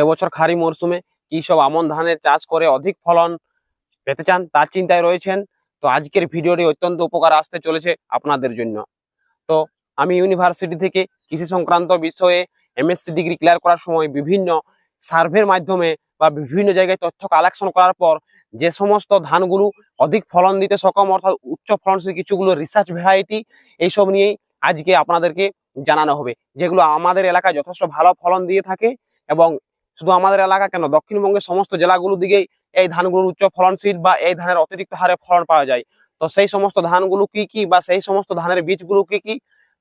এবছর খারি মরশুমে কি সব আমন ধানের চাষ করে অধিক ফলন পেতে চান তার চিন্তায় রয়েছেন। তো আজকের ভিডিওটি অত্যন্ত উপকার আসতে চলেছে আপনাদের জন্য। তো আমি ইউনিভার্সিটি থেকে কৃষি সংক্রান্ত বিষয়ে এমএসসি ডিগ্রি ক্লিয়ার করার সময় বিভিন্ন সার্ভের মাধ্যমে বা বিভিন্ন জায়গায় তথ্য কালেকশন করার পর যে সমস্ত ধানগুলো অধিক ফলন দিতে সক্ষম, অর্থাৎ উচ্চ ফলনশীল কিছুগুলো রিসার্চ ভ্যারাইটি এইসব নিয়েই আজকে আপনাদেরকে জানানো হবে। যেগুলো আমাদের এলাকায় যথেষ্ট ভালো ফলন দিয়ে থাকে এবং শুধু আমাদের এলাকা কেন? দক্ষিণবঙ্গের সমস্ত জেলাগুলো দিকেই এই ধানগুলোর উচ্চ ফলনশীল বা এই ধানের অতিরিক্ত হারে ফলন পাওয়া যায়। তো সেই সমস্ত ধানগুলো কি কি বা সেই সমস্ত ধানের বীজগুলো কি কি?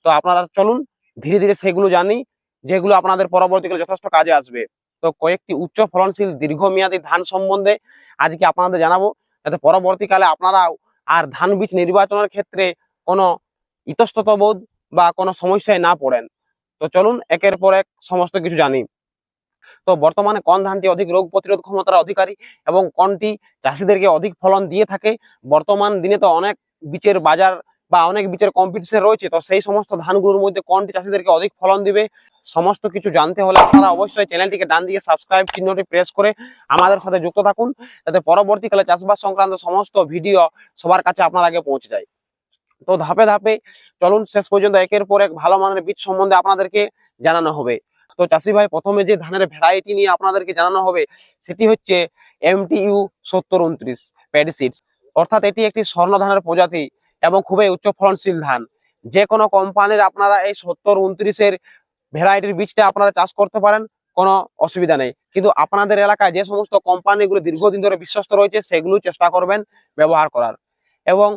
তো আপনারা চলুন ধীরে ধীরে সেগুলো জানি, যেগুলো আপনাদের পরবর্তীকালে যথেষ্ট কাজে আসবে। তো কয়েকটি উচ্চ ফলনশীল দীর্ঘমেয়াদী ধান সম্বন্ধে আজকে আপনাদের জানাব, যাতে পরবর্তীকালে আপনারাও আর ধান বীজ নির্বাচনের ক্ষেত্রে কোনো ইতস্তত বোধ বা কোনো সমস্যায় না পড়েন। তো চলুন একের পর এক সমস্ত কিছু জানি। তো বর্তমানে কোন ধানটি অধিক রোগ প্রতিরোধ ক্ষমতার অধিকারী এবং কোনটি চাষিদেরকে অধিক ফলন দিয়ে থাকে? বর্তমান দিনে তো অনেক বীজের বাজার বা অনেক বীজের কম্পিটিশন রয়েছে, তো সেই সমস্ত ধানগুলোর মধ্যে কোনটি চাষিদেরকে অধিক ফলন দিবে? সমস্ত কিছু জানতে হলে আপনারা অবশ্যই চ্যানেলটিকে ডান দিকে সাবস্ক্রাইব চিহ্নটি প্রেস করে আমাদের সাথে যুক্ত থাকুন, যাতে পরবর্তীকালে চাষবাস সংক্রান্ত সমস্ত ভিডিও সবার কাছে আপনার আগে পৌঁছে যায়। তো ধাপে ধাপে চলুন, শেষ পর্যন্ত একের পর এক ভালো মানের বীজ সম্বন্ধে আপনাদেরকে জানানো হবে। তো চাষি ভাই, প্রথমে যে ধানের ভ্যারাইটি নিয়ে আপনাদেরকে জানানো হবে, সেটি হচ্ছে এমটিইউ সত্তর উনত্রিশ প্যাডি সিডস অর্থাৎ এটি একটি স্বর্ণ ধানের প্রজাতি এবং খুবই উচ্চ ফলনশীল ধান। যে কোনো কোম্পানির আপনারা এই সত্তর উনত্রিশের ভ্যারাইটির বীজটা আপনারা চাষ করতে পারেন, কোনো অসুবিধা নেই। কিন্তু আপনাদের এলাকায় যে সমস্ত কোম্পানিগুলো দীর্ঘদিন ধরে বিশ্বস্ত রয়েছে, সেগুলো চেষ্টা করবেন ব্যবহার করার। এবং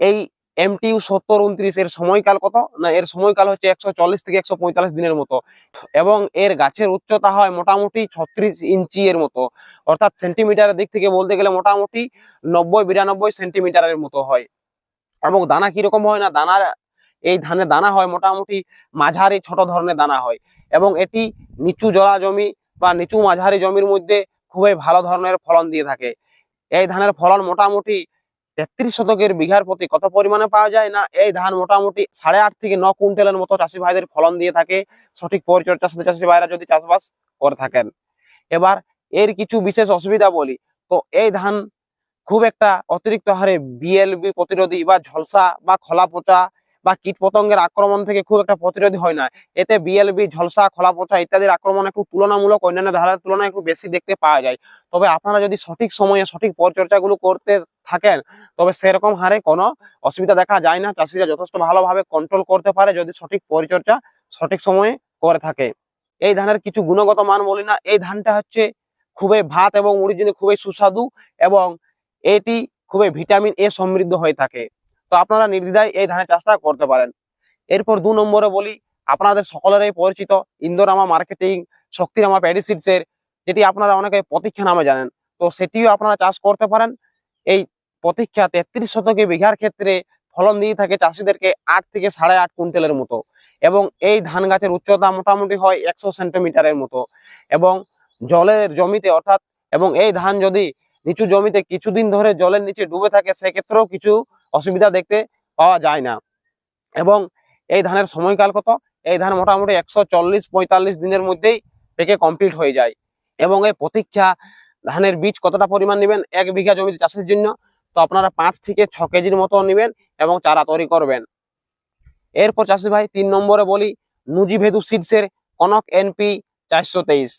এই এমটিইউ সত্তর উনত্রিশ এর সময়কাল কত? না, এর সময়কাল হচ্ছে একশো চল্লিশ থেকে একশো পঁয়তাল্লিশ দিনের মতো। এবং এর গাছের উচ্চতা হয় মোটামুটি ছত্রিশ ইঞ্চি এর মতো। অর্থাৎ সেন্টিমিটারের দিক থেকে বলতে গেলে মোটামুটি নব্বই বিরানব্বই সেন্টিমিটারের মতো হয়। এবং দানা কীরকম হয় না? দানার, এই ধানের দানা হয় মোটামুটি মাঝারি ছোট ধরনের দানা হয়। এবং এটি নিচু জলা জমি বা নিচু মাঝারি জমির মধ্যে খুবই ভালো ধরনের ফলন দিয়ে থাকে। এই ধানের ফলন মোটামুটি তেত্রিশ শতকের বিঘার প্রতি কত পরিমাণে পাওয়া যায় না? এই ধান মোটামুটি সাড়ে আট থেকে ন কুইন্টালের মতো চাষি ভাইদের ফলন দিয়ে থাকে। সঠিক পরিচর্যার সাথে চাষি ভাইরা যদি চাষবাস করে থাকেন। এবার এর কিছু বিশেষ অসুবিধা বলি। তো এই ধান খুব একটা অতিরিক্ত হারে বিএলবি প্রতিরোধী বা ঝলসা বা খোলা পচা বা কীট পতঙ্গের আক্রমণ থেকে খুব একটা প্রতিরোধী হয় না। এতে বিএলবি ঝলসা খোলা পচা ইত্যাদির আক্রমণ একটু তুলনামূলক অন্যান্য ধানের তুলনায় একটু বেশি দেখতে পাওয়া যায়। তবে আপনারা যদি সঠিক সময়ে সঠিক পরিচর্যাগুলো করতে থাকেন, তবে সেরকম হারে কোনো অসুবিধা দেখা যায় না। চাষিরা যথেষ্ট ভালোভাবে কন্ট্রোল করতে পারে যদি সঠিক পরিচর্যা সঠিক সময়ে করে থাকে। এই ধানের কিছু গুণগত মান বলি না। এই ধানটা হচ্ছে খুবই ভাত এবং মুড়ির জন্য খুবই সুস্বাদু এবং এটি খুবই ভিটামিন এ সমৃদ্ধ হয়ে থাকে। তো আপনারা নির্দ্বিধায় এই ধানের চাষটা করতে পারেন। এরপর দু নম্বরে বলি, আপনাদের সকলেরই পরিচিত ইন্দোরামা মার্কেটিং শক্তিরামা প্যাডিসিডসের যেটি আপনারা অনেকে প্রতীক্ষা নামে জানেন। তো সেটিও আপনারা চাষ করতে পারেন। এই প্রতীক্ষা তেত্রিশ শতকে বিঘার ক্ষেত্রে ফলন দিয়ে থাকে চাষিদেরকে আট থেকে সাড়ে আট কুইন্টালের মতো। এবং এই ধান গাছের উচ্চতা মোটামুটি হয় একশো সেন্টিমিটারের মতো। এবং জলের জমিতে অর্থাৎ, এবং এই ধান যদি নিচু জমিতে কিছুদিন ধরে জলের নিচে ডুবে থাকে, সেক্ষেত্রেও কিছু অসুবিধা দেখতে পাওয়া যায় না। এবং এই ধানের সময়কাল কত? এই ধান মোটামুটি একশো চল্লিশ পঁয়তাল্লিশ দিনের মধ্যেই পেকে কমপ্লিট হয়ে যায়। এবং এই প্রতীক্ষা ধানের বীজ কতটা পরিমাণ নেবেন? এক বিঘা জমিতে চাষের জন্য তো আপনারা পাঁচ থেকে ছ কেজির মতো নেবেন এবং চারা তৈরি করবেন। এরপর চাষি ভাই, তিন নম্বরে বলি নুজি ভেদু সিডসের কনক এনপি চারশো তেইশ।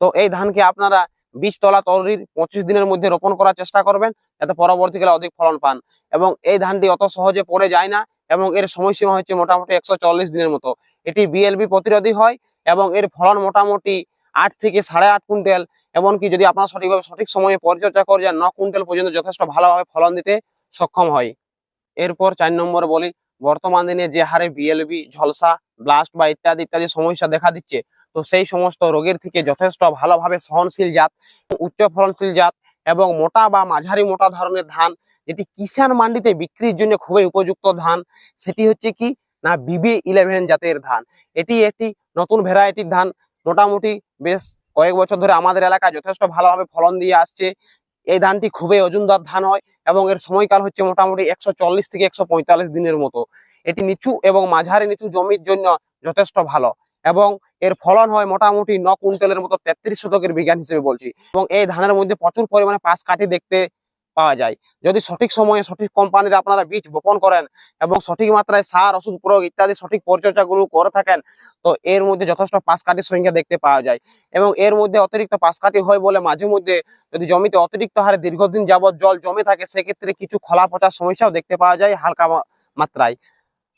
তো এই ধানকে আপনারা বীজতলা তৈরির পঁচিশ দিনের মধ্যে রোপণ করার চেষ্টা করবেন, যাতে পরবর্তীকালে অধিক ফলন পান। এবং এই ধানটি অত সহজে পড়ে যায় না এবং এর সময়সীমা হচ্ছে মোটামুটি একশো চল্লিশ দিনের মতো। এটি বিএলবি প্রতিরোধী হয় এবং এর ফলন মোটামুটি আট থেকে সাড়ে আট কুইন্টাল এমনকি যদি আপনারা সঠিকভাবে সঠিক সময়ে পরিচর্যা করে যান ন কুইন্টাল পর্যন্ত যথেষ্ট ভালোভাবে ফলন দিতে সক্ষম হয়। এরপর চার নম্বর বলি, বর্তমান দিনে যে হারে বিএলবি ঝলসা ব্লাস্ট বা ইত্যাদি ইত্যাদি সমস্যা দেখা দিচ্ছে, তো সেই সমস্ত রোগের থেকে যথেষ্ট ভালোভাবে সহনশীল জাত, উচ্চ ফলনশীল জাত এবং মোটা বা মাঝারি মোটা ধরনের ধান, যেটি কিষান মান্ডিতে বিক্রির জন্য খুবই উপযুক্ত ধান, সেটি হচ্ছে কি না বিবি ইলেভেন জাতের ধান। এটি একটি নতুন ভ্যারাইটির ধান, মোটামুটি বেশ কয়েক বছর ধরে আমাদের এলাকায় যথেষ্ট ভালোভাবে ফলন দিয়ে আসছে। এই ধানটি খুবই ওজনদার ধান হয় এবং এর সময়কাল হচ্ছে মোটামুটি একশো চল্লিশ থেকে একশো পঁয়তাল্লিশ দিনের মতো। এটি নিচু এবং মাঝারি নিচু জমির জন্য যথেষ্ট ভালো এবং এর ফলন হয় মোটামুটি ন কুইন্টালের মতো তেত্রিশ শতকের বিজ্ঞান হিসেবে বলছি। এবং এই ধানের মধ্যে প্রচুর পরিমাণে পাশ কাঠি দেখতে পাওয়া যায়। যদি সঠিক সময়ে সঠিক কোম্পানির আপনারা বীজ বপন করেন এবং সঠিক মাত্রায় সার, ওষুধ প্রয়োগ ইত্যাদি সঠিক পরিচর্যাগুলো করে থাকেন, তো এর মধ্যে যথেষ্ট পাশ কাঠির সংখ্যা দেখতে পাওয়া যায়। এবং এর মধ্যে অতিরিক্ত পাশ কাঠি হয় বলে মাঝে মধ্যে যদি জমিতে অতিরিক্ত হারে দীর্ঘদিন যাবৎ জল জমে থাকে, সেক্ষেত্রে কিছু খোলা পচার সমস্যাও দেখতে পাওয়া যায় হালকা মাত্রায়।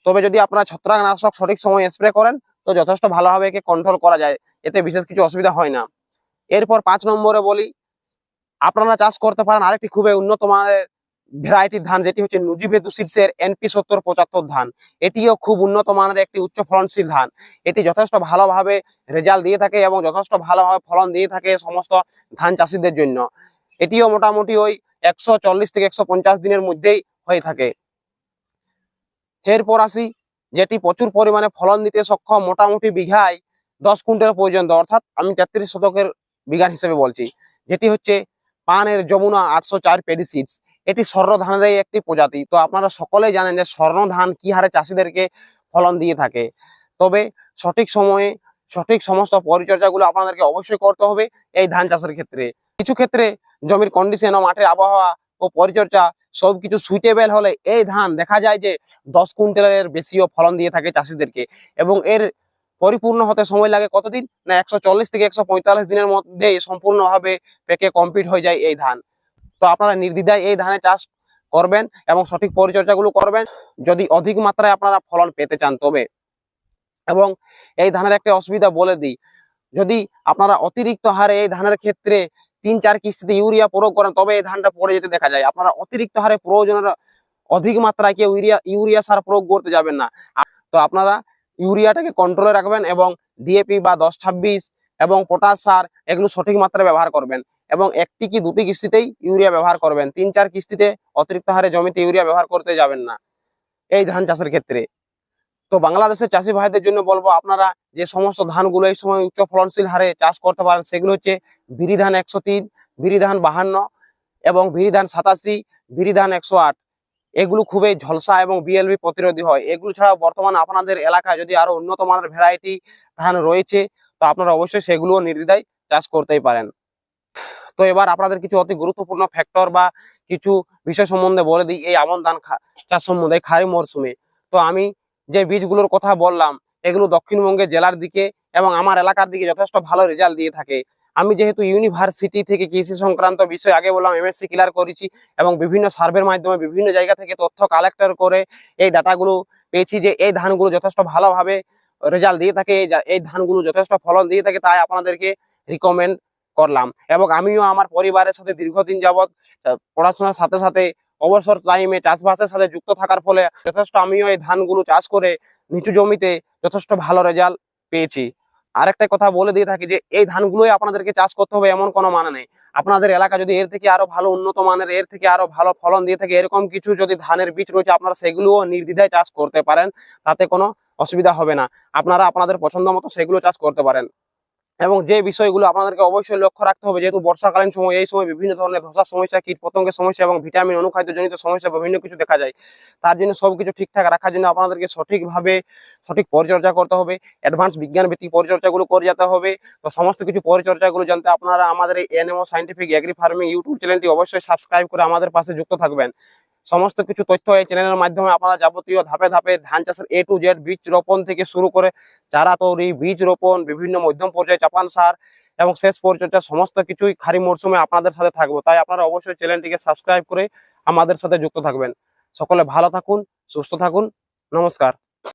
তবে যদি আপনারা ছত্রাকনাশক সঠিক সময়ে স্প্রে করেন, তো যথেষ্ট ভালোভাবে একে কন্ট্রোল করা যায়। এতে বিশেষ কিছু অসুবিধা হয় না। এরপর পাঁচ নম্বরে বলি আপনারা চাষ করতে পারেন। আরেকটি খুবই উন্নত মানের ভ্যারাইটির ধান, যেটি হচ্ছে নুজিভেদু সিডসের এনপি সত্তর পঁচাত্তর ধান। এটিও খুব উন্নত মানের একটি উচ্চ ফলনশীল ধান। এটি যথেষ্ট ভালোভাবে রেজাল্ট দিয়ে থাকে এবং যথেষ্ট ভালোভাবে ফলন দিয়ে থাকে সমস্ত ধান চাষিদের জন্য। এটিও মোটামুটি ওই একশো চল্লিশ থেকে একশো পঞ্চাশ দিনের মধ্যেই হয়ে থাকে। এরপর আসি, যেটি প্রচুর পরিমাণে ফলন দিতে সক্ষম মোটামুটি বিঘায় দশ কুইন্টাল পর্যন্ত, অর্থাৎ আমি তেত্রিশ শতকের বিঘান হিসেবে বলছি, যেটি হচ্ছে পানের যমুনা আটশো চার পেডি সিডস এটি স্বর্ণ ধানেরই একটি প্রজাতি। তো আপনারা সকলেই জানেন যে স্বর্ণ ধান কি হারে চাষিদেরকে ফলন দিয়ে থাকে। তবে সঠিক সময়ে সঠিক সমস্ত পরিচর্যাগুলো আপনাদেরকে অবশ্যই করতে হবে এই ধান চাষের ক্ষেত্রে। কিছু ক্ষেত্রে জমির কন্ডিশন ও মাঠের আবহাওয়া ও পরিচর্যা সবকিছু সুইটেবল হলে এই ধান দেখা যায় যে দশ কুইন্টালের বেশিও ফলন দিয়ে থাকে চাষিদেরকে। এবং এর পরিপূর্ণ হতে সময় লাগে কতদিন? না, একশো চল্লিশ থেকে একশো পঁয়তাল্লিশ দিনের মধ্যে সম্পূর্ণভাবে পেকে কমপ্লিট হয়ে যায় এই ধান। তো আপনারা নির্দ্বিধায় এই ধানের চাষ করবেন এবং সঠিক পরিচর্যাগুলো করবেন। যদি অধিক মাত্রায় আপনারা ফলন পেতে চান তবে। এবং এই ধানের একটা অসুবিধা বলে দিই। যদি আপনারা অতিরিক্ত হারে এই ধানের ক্ষেত্রে তিন চার কিস্তিতে ইউরিয়া প্রয়োগ করেন, তবে এই ধানটা পড়ে যেতে দেখা যায়। আপনারা অতিরিক্ত হারে প্রয়োজনের অধিক মাত্রায় কেউ ইউরিয়া ইউরিয়া সার প্রয়োগ করতে যাবেন না। তো আপনারা ইউরিয়াটাকে কন্ট্রোলে রাখবেন এবং ডিএপি বা দশ ছাব্বিশ এবং পটাশ সার এগুলো সঠিক মাত্রায় ব্যবহার করবেন। এবং একটি কি দুটি কিস্তিতেই ইউরিয়া ব্যবহার করবেন। তিন চার কিস্তিতে অতিরিক্ত হারে জমিতে ইউরিয়া ব্যবহার করতে যাবেন না। এই ধান চাষের ক্ষেত্রে। তো বাংলাদেশের চাষি ভাইদের জন্য বলব, আপনারা যে সমস্ত ধানগুলো এই সময় উচ্চ ফলনশীল হারে চাষ করতে পারেন, সেগুলো হচ্ছে বিরি ধান একশো তিন বিরি ধান বাহান্ন এবং বিরি ধান সাতাশি বিরি ধান একশো আট। এগুলো খুবই ঝলসা এবং বিএলবি প্রতিরোধী হয়। এগুলো ছাড়াও বর্তমানে আপনাদের এলাকায় যদি আরও উন্নত মানের ভ্যারাইটি ধান রয়েছে, তো আপনারা অবশ্যই সেগুলোও নির্দ্বিধায় চাষ করতেই পারেন। তো এবার আপনাদের কিছু অতি গুরুত্বপূর্ণ ফ্যাক্টর বা কিছু বিষয় সম্বন্ধে বলে দিই, এই আমন ধান চাষ সম্বন্ধে খারি মরশুমে তো আমি যে বীজগুলোর কথা বললাম, এগুলো দক্ষিণবঙ্গের জেলার দিকে এবং আমার এলাকার দিকে যথেষ্ট ভালো রেজাল্ট দিয়ে থাকে। আমি যেহেতু ইউনিভার্সিটি থেকে কৃষি সংক্রান্ত বিষয় আগে বললাম এমএসসি ক্লিয়ার করেছি এবং বিভিন্ন সার্ভের মাধ্যমে বিভিন্ন জায়গা থেকে তথ্য কালেক্টর করে এই ডাটাগুলো পেয়েছি যে এই ধানগুলো যথেষ্ট ভালোভাবে রেজাল্ট দিয়ে থাকে, এই ধানগুলো যথেষ্ট ফলন দিয়ে থাকে তাই আপনাদেরকে রিকমেন্ড করলাম। এবং আমিও আমার পরিবারের সাথে দীর্ঘদিন যাবৎ পড়াশোনার সাথে সাথে অবসর টাইমে চাষবাসের সাথে যুক্ত থাকার ফলে যথেষ্ট আমিও এই ধানগুলো চাষ করে নিচু জমিতে যথেষ্ট ভালো রেজাল্ট পেয়েছি। আরেকটা কথা বলে দিয়ে থাকি যে, এই ধানগুলোই আপনাদেরকে চাষ করতে হবে এমন কোনো মানে নেই। আপনাদের এলাকা যদি এর থেকে আরও ভালো উন্নত মানের, এর থেকে আরও ভালো ফলন দিয়ে থাকে, এরকম কিছু যদি ধানের বীজ রয়েছে, আপনারা সেগুলোও নির্দ্বিধায় চাষ করতে পারেন। তাতে কোনো অসুবিধা হবে না। আপনারা আপনাদের পছন্দ মতো সেগুলো চাষ করতে পারেন। এবং যে বিষয়গুলো আপনাদেরকে অবশ্যই লক্ষ্য রাখতে হবে, যেহেতু বর্ষাকালীন সময়, এই সময় বিভিন্ন ধরনের ধসার সমস্যা কীট পতঙ্গের সমস্যা এবং ভিটামিন অনুখাদ্য জনিত সমস্যা বিভিন্ন কিছু দেখা যায়। তার জন্য সব কিছু ঠিকঠাক রাখার জন্য আপনাদেরকে সঠিকভাবে সঠিক পরিচর্যা করতে হবে অ্যাডভান্স বিজ্ঞান ভিত্তিক পরিচর্যাগুলো করে যেতে হবে। তো সমস্ত কিছু পরিচর্যাগুলো জানতে আপনারা আমাদের এই NMO scientific agri farming YouTube চ্যানেলটি অবশ্যই সাবস্ক্রাইব করে আমাদের পাশে যুক্ত থাকবেন। সমস্ত কিছু তথ্য এই চ্যানেলের মাধ্যমে আপনারা যাবতীয় ধাপে ধাপে ধান চাষের এ টু জেড বীজ রোপণ থেকে শুরু করে চারা তৈরি, বীজ রোপণ, বিভিন্ন মধ্যম পর্যায়ে চাপান সার এবং শেষ পর্যন্ত সমস্ত কিছুই খারি মরশুমে আপনাদের সাথে থাকব। তাই আপনারা অবশ্যই চ্যানেলটিকে সাবস্ক্রাইব করে আমাদের সাথে যুক্ত থাকবেন। সকলে ভালো থাকুন, সুস্থ থাকুন। নমস্কার।